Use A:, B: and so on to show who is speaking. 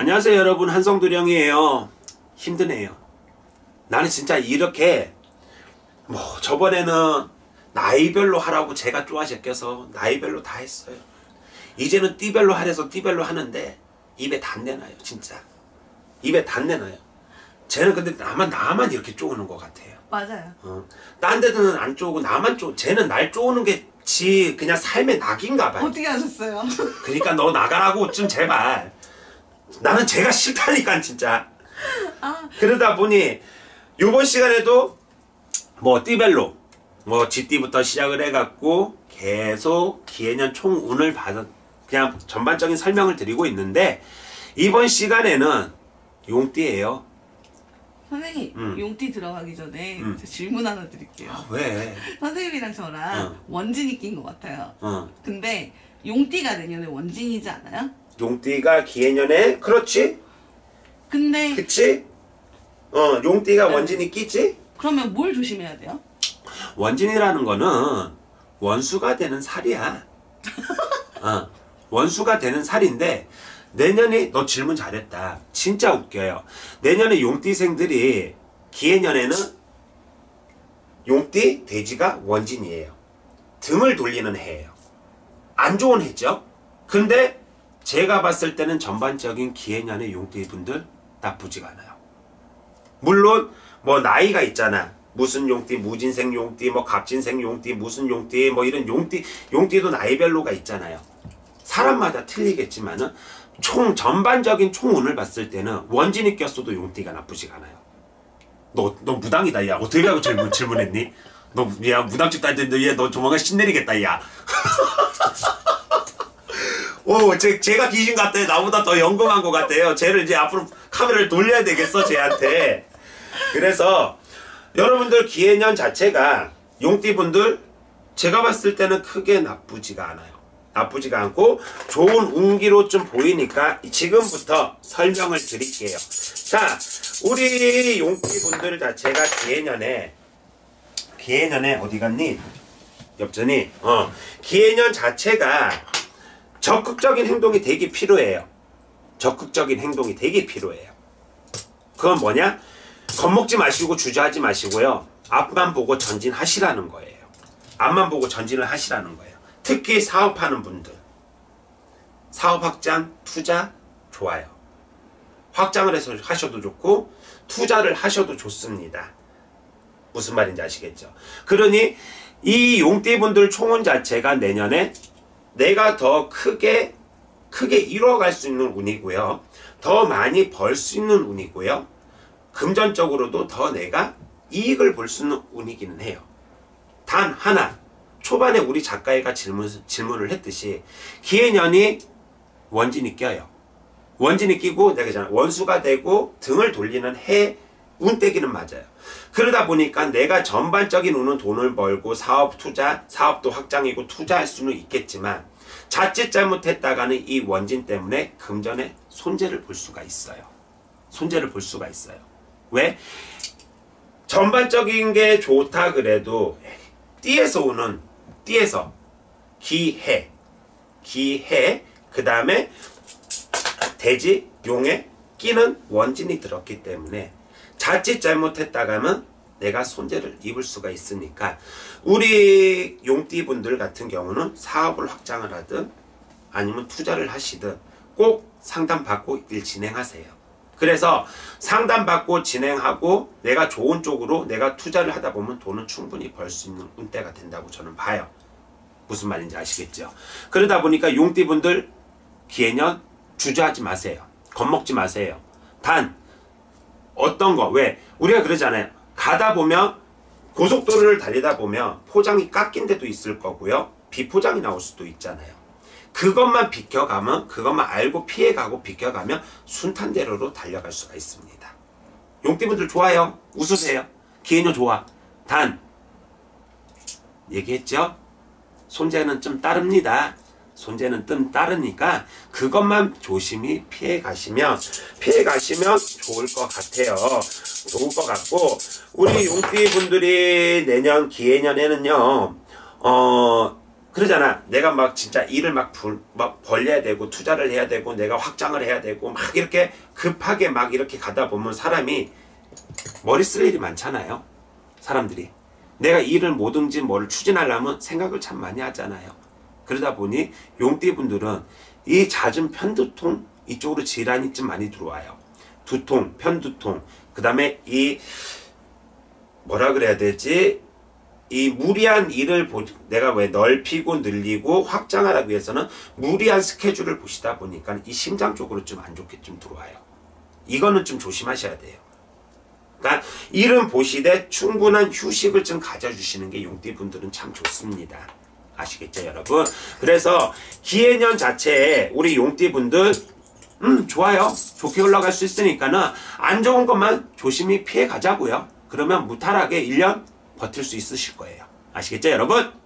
A: 안녕하세요 여러분 한성두령이에요 힘드네요 나는 진짜 이렇게 뭐 저번에는 나이별로 하라고 제가 쪼아 제껴서 나이별로 다 했어요 이제는 띠별로 하래서 띠별로 하는데 입에 단내 나요 진짜 입에 단내 나요 쟤는 근데 나만 나만 이렇게 쪼는 것 같아요
B: 맞아요.
A: 어. 딴 데는 안 쪼고 나만 쪼 쟤는 날 쪼는 게 지 그냥 삶의 낙인가 봐요
B: 어떻게 하셨어요?
A: 그러니까 너 나가라고 좀 제발. 나는 제가 싫다니까 진짜.
B: 아.
A: 그러다 보니 요번 시간에도 뭐 띠별로 뭐 GT부터 시작을 해갖고 계속 기해년 총운을 받은 그냥 전반적인 설명을 드리고 있는데 이번 시간에는 용띠예요.
B: 선생님,
A: 음.
B: 용띠 들어가기 전에
A: 음.
B: 저 질문 하나 드릴게요.
A: 왜?
B: 선생님이랑 저랑
A: 어.
B: 원진이 낀 것 같아요.
A: 어.
B: 근데 용띠가 내년에 원진이지 않아요?
A: 용띠가 기해년에 그렇지?
B: 근데
A: 그치? 어 용띠가 원진이 끼지?
B: 그러면 뭘 조심해야 돼요?
A: 원진이라는 거는 원수가 되는 살이야. 어, 원수가 되는 살인데 내년에 너 질문 잘했다. 진짜 웃겨요. 내년에 용띠생들이 기해년에는 용띠 돼지가 원진이에요. 등을 돌리는 해예요. 안 좋은 해죠. 근데 제가 봤을 때는 전반적인 기해년의 용띠 분들 나쁘지가 않아요. 물론 뭐 나이가 있잖아. 무슨 용띠, 무진생 용띠, 뭐 갑진생 용띠, 무슨 용띠, 뭐 이런 용띠, 용띠도 나이별로가 있잖아요. 사람마다 틀리겠지만은 총 전반적인 총운을 봤을 때는 원진이 꼈어도 용띠가 나쁘지가 않아요. 너, 너 무당이다, 야. 어떻게 하고 질문, 질문했니? 너, 야, 무당집 다니는데, 얘, 너 조만간 신내리겠다, 야. 오, 제, 제가 귀신 같아. 나보다 더 연금한 것 같아요. 쟤를 이제 앞으로 카메라를 돌려야 되겠어, 쟤한테. 그래서, 여러분들 기해년 자체가, 용띠분들, 제가 봤을 때는 크게 나쁘지가 않아요. 나쁘지가 않고, 좋은 운기로 좀 보이니까, 지금부터 설명을 드릴게요. 자, 우리 용띠분들 자체가 기해년에, 기해년에 어디 갔니? 엽전이, 어, 기해년 자체가, 적극적인 행동이 되게 필요해요. 적극적인 행동이 되게 필요해요. 그건 뭐냐? 겁먹지 마시고 주저하지 마시고요. 앞만 보고 전진하시라는 거예요. 앞만 보고 전진을 하시라는 거예요. 특히 사업하는 분들. 사업 확장, 투자 좋아요. 확장을 해서 하셔도 좋고 투자를 하셔도 좋습니다. 무슨 말인지 아시겠죠? 그러니 이 용띠분들 총원 자체가 내년에 내가 더 크게 크게 이뤄갈 수 있는 운이고요. 더 많이 벌 수 있는 운이고요. 금전적으로도 더 내가 이익을 볼 수 있는 운이기는 해요. 단 하나 초반에 우리 작가애가 질문, 질문을 했듯이 기해년이 원진이 껴요. 원진이 끼고 내가 원수가 되고 등을 돌리는 해 운때기는 맞아요. 그러다 보니까 내가 전반적인 운은 돈을 벌고 사업 투자, 사업도 확장이고 투자할 수는 있겠지만 자칫 잘못했다가는 이 원진 때문에 금전의 손재를 볼 수가 있어요. 손재를 볼 수가 있어요. 왜? 전반적인 게 좋다 그래도 띠에서 오는 띠에서 기해 기해 그 다음에 돼지 용에 끼는 원진이 들었기 때문에 자칫 잘못했다가면 내가 손재를 입을 수가 있으니까 우리 용띠분들 같은 경우는 사업을 확장을 하든 아니면 투자를 하시든 꼭 상담받고 일 진행하세요. 그래서 상담받고 진행하고 내가 좋은 쪽으로 내가 투자를 하다 보면 돈은 충분히 벌 수 있는 운대가 된다고 저는 봐요. 무슨 말인지 아시겠죠? 그러다 보니까 용띠분들 기해년 주저하지 마세요. 겁먹지 마세요. 단 어떤 거 왜? 우리가 그러잖아요. 가다 보면 고속도로를 달리다 보면 포장이 깎인 데도 있을 거고요. 비포장이 나올 수도 있잖아요. 그것만 비켜가면 그것만 알고 피해가고 비켜가면 순탄대로로 달려갈 수가 있습니다. 용띠분들 좋아요. 웃으세요. 기회는 좋아. 단 얘기했죠? 손재는 좀 따릅니다. 손재는 좀 따르니까 그것만 조심히 피해 가시면 피해 가시면 좋을 것 같아요. 좋을 것 같고 우리 용띠 분들이 내년 기해년에는요. 어 그러잖아. 내가 막 진짜 일을 막, 불, 막 벌려야 되고 투자를 해야 되고 내가 확장을 해야 되고 막 이렇게 급하게 막 이렇게 가다 보면 사람이 머리 쓸 일이 많잖아요. 사람들이. 내가 일을 뭐든지 뭐를 추진하려면 생각을 참 많이 하잖아요. 그러다 보니 용띠 분들은 이 잦은 편두통 이쪽으로 질환이 좀 많이 들어와요. 두통, 편두통, 그 다음에 이 뭐라 그래야 되지? 이 무리한 일을 보, 내가 왜 넓히고 늘리고 확장하라고 위해서는 무리한 스케줄을 보시다 보니까 이 심장 쪽으로 좀 안 좋게 좀 들어와요. 이거는 좀 조심하셔야 돼요. 그러니까 일은 보시되 충분한 휴식을 좀 가져주시는 게 용띠 분들은 참 좋습니다. 아시겠죠, 여러분? 그래서 기해년 자체에 우리 용띠 분들 음 좋아요. 좋게 흘러갈 수 있으니까는 안 좋은 것만 조심히 피해 가자고요. 그러면 무탈하게 1년 버틸 수 있으실 거예요. 아시겠죠, 여러분?